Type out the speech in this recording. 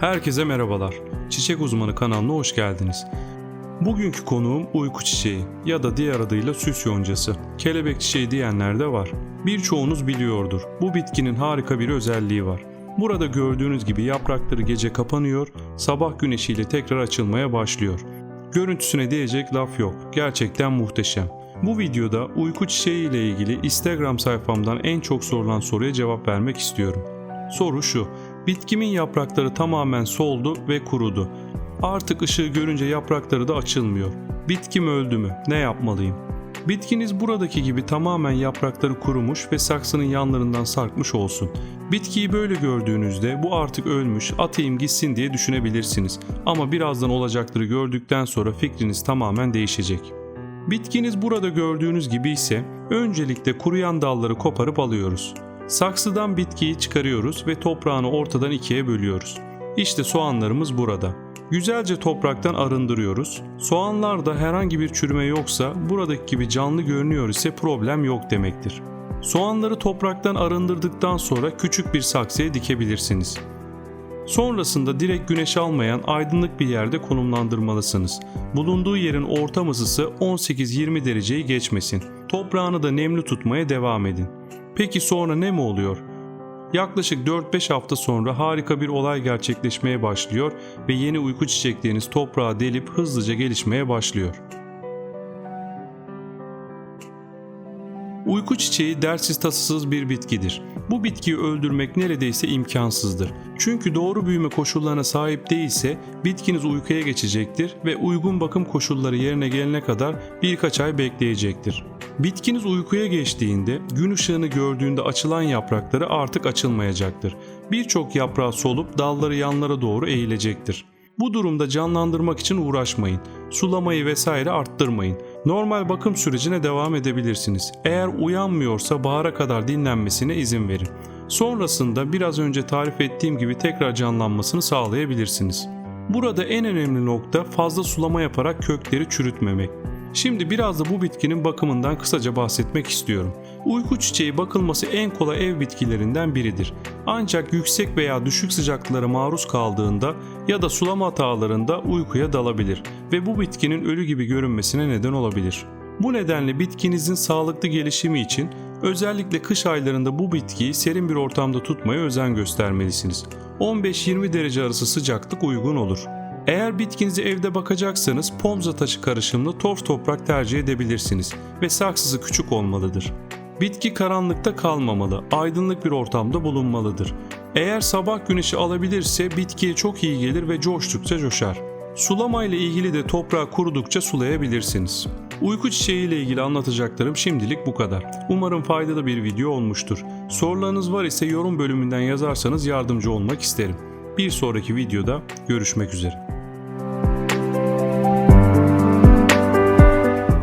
Herkese merhabalar. Çiçek Uzmanı kanalına hoş geldiniz. Bugünkü konuğum uyku çiçeği ya da diğer adıyla süs yoncası. Kelebek çiçeği diyenler de var. Birçoğunuz biliyordur. Bu bitkinin harika bir özelliği var. Burada gördüğünüz gibi yaprakları gece kapanıyor, sabah güneşiyle tekrar açılmaya başlıyor. Görüntüsüne diyecek laf yok. Gerçekten muhteşem. Bu videoda uyku çiçeği ile ilgili Instagram sayfamdan en çok sorulan soruya cevap vermek istiyorum. Soru şu. Bitkimin yaprakları tamamen soldu ve kurudu. Artık ışığı görünce yaprakları da açılmıyor. Bitkim öldü mü? Ne yapmalıyım? Bitkiniz buradaki gibi tamamen yaprakları kurumuş ve saksının yanlarından sarkmış olsun. Bitkiyi böyle gördüğünüzde bu artık ölmüş, atayım gitsin diye düşünebilirsiniz. Ama birazdan olacakları gördükten sonra fikriniz tamamen değişecek. Bitkiniz burada gördüğünüz gibi ise öncelikle kuruyan dalları koparıp alıyoruz. Saksıdan bitkiyi çıkarıyoruz ve toprağını ortadan ikiye bölüyoruz. İşte soğanlarımız burada. Güzelce topraktan arındırıyoruz. Soğanlarda herhangi bir çürüme yoksa buradaki gibi canlı görünüyor ise problem yok demektir. Soğanları topraktan arındırdıktan sonra küçük bir saksıya dikebilirsiniz. Sonrasında direkt güneş almayan aydınlık bir yerde konumlandırmalısınız. Bulunduğu yerin ortam ısısı 18-20 dereceyi geçmesin. Toprağını da nemli tutmaya devam edin. Peki sonra ne mi oluyor? Yaklaşık 4-5 hafta sonra harika bir olay gerçekleşmeye başlıyor ve yeni uyku çiçekleriniz toprağa delip hızlıca gelişmeye başlıyor. Uyku çiçeği dersiz tasasız bir bitkidir. Bu bitkiyi öldürmek neredeyse imkansızdır. Çünkü doğru büyüme koşullarına sahip değilse bitkiniz uykuya geçecektir ve uygun bakım koşulları yerine gelene kadar birkaç ay bekleyecektir. Bitkiniz uykuya geçtiğinde gün ışığını gördüğünde açılan yaprakları artık açılmayacaktır. Birçok yaprağı solup dalları yanlara doğru eğilecektir. Bu durumda canlandırmak için uğraşmayın. Sulamayı vesaire arttırmayın. Normal bakım sürecine devam edebilirsiniz. Eğer uyanmıyorsa bahara kadar dinlenmesine izin verin. Sonrasında biraz önce tarif ettiğim gibi tekrar canlanmasını sağlayabilirsiniz. Burada en önemli nokta fazla sulama yaparak kökleri çürütmemek. Şimdi biraz da bu bitkinin bakımından kısaca bahsetmek istiyorum. Uyku çiçeği bakılması en kolay ev bitkilerinden biridir. Ancak yüksek veya düşük sıcaklıklara maruz kaldığında ya da sulama hatalarında uykuya dalabilir ve bu bitkinin ölü gibi görünmesine neden olabilir. Bu nedenle bitkinizin sağlıklı gelişimi için özellikle kış aylarında bu bitkiyi serin bir ortamda tutmaya özen göstermelisiniz. 15-20 derece arası sıcaklık uygun olur. Eğer bitkinizi evde bakacaksanız pomza taşı karışımlı torf toprak tercih edebilirsiniz ve saksısı küçük olmalıdır. Bitki karanlıkta kalmamalı, aydınlık bir ortamda bulunmalıdır. Eğer sabah güneşi alabilirse bitkiye çok iyi gelir ve coştukça coşar. Sulama ile ilgili de toprağı kurudukça sulayabilirsiniz. Uyku çiçeği ile ilgili anlatacaklarım şimdilik bu kadar. Umarım faydalı bir video olmuştur. Sorularınız var ise yorum bölümünden yazarsanız yardımcı olmak isterim. Bir sonraki videoda görüşmek üzere.